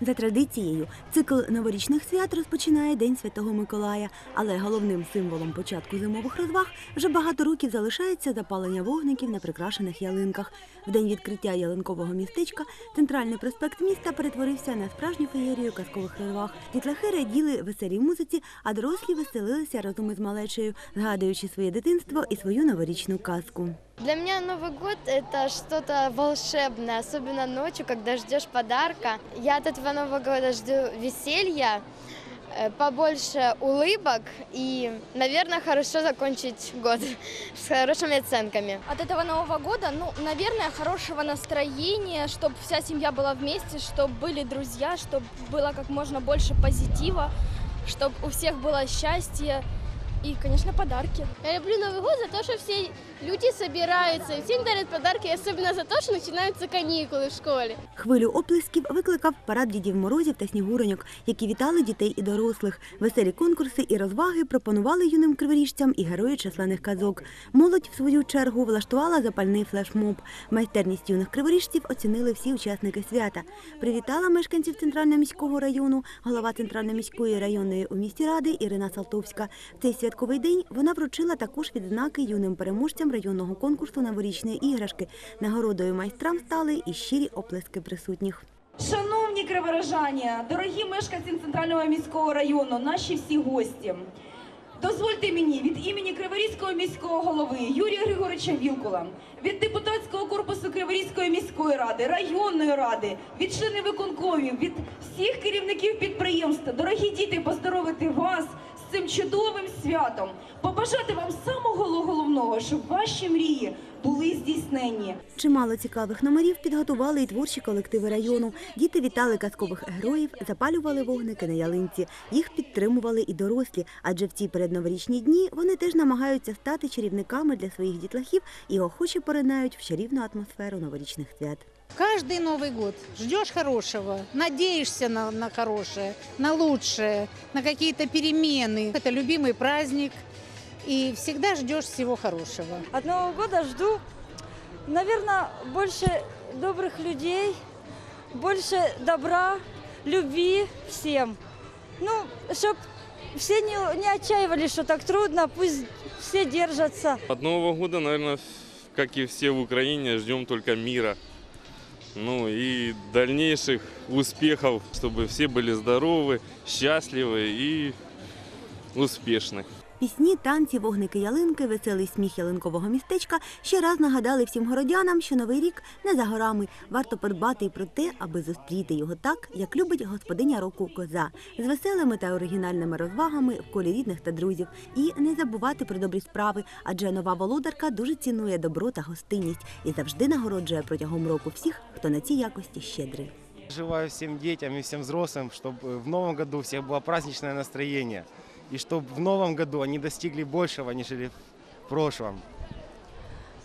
За традицією, цикл новорічних свят розпочинає День Святого Миколая, але головним символом початку зимових розваг вже багато років залишається запалення вогників на прикрашених ялинках. В день відкриття ялинкового містечка центральний проспект міста перетворився на справжню феєрію казкових розваг. Дітлахи раділи веселій музиці, а дорослі веселилися разом із малечею, згадуючи своє дитинство і свою новорічну казку. Для меня Новый год это что-то волшебное, особенно ночью, когда ждешь подарка. Я от этого Нового года жду веселья, э, побольше улыбок и, наверное, хорошо закончить год с хорошими оценками. От этого Нового года, ну, наверное, хорошего настроения, чтобы вся семья была вместе, чтобы были друзья, чтобы было как можно больше позитива, чтобы у всех было счастье и, конечно, подарки. Я люблю Новый год за то, что все люди собираются и всем дарят подарки, особенно за то, что начинаются каникулы в школе. Хвилю оплесків викликав парад дідів морозів та снігуроньок, які вітали дітей і дорослих. Веселі конкурси і розваги пропонували юним криворіжцям і герої численних казок. Молодь, в свою чергу, влаштувала запальний флешмоб. Майстерність юних криворіжців оцінили всі учасники свята. Привітала мешканців центрального міського району, голова центральної міської районної у місті ради Ірина Салтовська. В цей святковий день вона вручила також відзнаки юним переможцям районного конкурсу новорічні іграшки. Нагородою майстрам стали і щирі оплески присутніх. Шановні криворожані, дорогі мешканці центрального міського району, наші всі гості. Дозвольте мені від імені Криворізького міського голови Юрія Григоровича Вілкула, від депутатського корпусу Криворізької міської ради, районної ради, від членів виконкомів, від всіх керівників підприємств, дорогі діти, поздоровити вас цим чудовим святом, побажати вам самого головного, щоб ваші мрії були здійснені. Чимало цікавих номерів підготували і творчі колективи району. Діти вітали казкових героїв, запалювали вогники на ялинці. Їх підтримували і дорослі, адже в ці передноворічні дні вони теж намагаються стати чарівниками для своїх дітлахів і охоче поринають в чарівну атмосферу новорічних свят. Каждый Новый год ждешь хорошего, надеешься на, на хорошее, на лучшее, на какие-то перемены. Это любимый праздник, и всегда ждешь всего хорошего. От Нового года жду, наверное, больше добрых людей, больше добра, любви всем. Ну, чтоб все не, не отчаивались, что так трудно, пусть все держатся. От Нового года, наверное, как и все в Украине, ждем только мира. Ну и дальнейших успехов, чтобы все были здоровы, счастливы и успешны. Пісні, танці, вогники ялинки, веселий сміх ялинкового містечка ще раз нагадали всім городянам, що новий рік не за горами. Варто подбати й про те, аби зустріти його так, як любить господиня року коза, з веселими та оригінальними розвагами в колі рідних та друзів. І не забувати про добрі справи, адже нова володарка дуже цінує добро та гостинність і завжди нагороджує протягом року всіх, хто на ці якості щедрий. Желаю всем детям и всем взрослым, чтобы в новом году у всех было праздничное настроение. И чтобы в новом году они достигли большего, нежели в прошлом.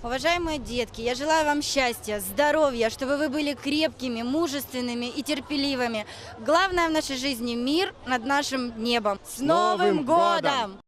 Уважаемые детки, я желаю вам счастья, здоровья, чтобы вы были крепкими, мужественными и терпеливыми. Главное в нашей жизни – мир над нашим небом. С Новым годом!